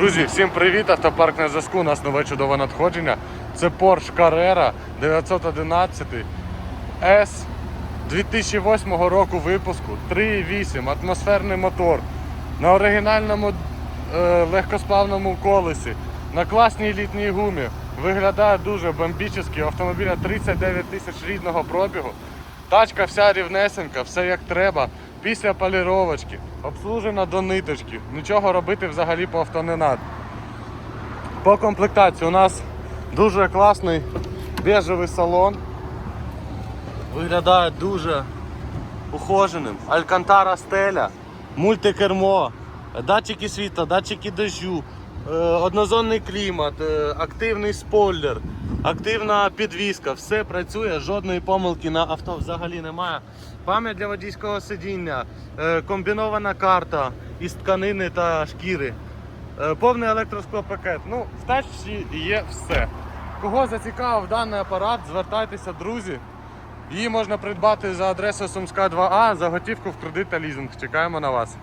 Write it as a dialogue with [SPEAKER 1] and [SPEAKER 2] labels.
[SPEAKER 1] Друзі, всім привіт! Автопарк на зв'язку. У нас нове чудове надходження. Це Porsche Carrera 911 S 2008 року випуску, 3.8, атмосферний мотор на оригінальному е, легкосплавному колесі, на класній літній гумі. Виглядає дуже бомбічно. Автомобіля 39 тисяч рідного пробігу. Тачка вся рівнесенька, все як треба. Після поліровочки, обслужена до ниточки. Нічого робити взагалі по авто не треба. По комплектації у нас дуже класний бежевий салон. Виглядає дуже ухоженим. Алькантара стеля, мультикермо, датчики світла, датчики дощу, е, однозонний клімат, е, активний спойлер, активна підвіска, все працює, жодної помилки на авто взагалі немає. Пам'ять для водійського сидіння, е, комбінована карта із тканини та шкіри. Е, Повний електросклопакет. Ну, в тачці є все. Кого зацікавив даний апарат, звертайтеся, друзі. Її можна придбати за адресою Сумська 2А за готівку в кредит та лізинг. Чекаємо на вас.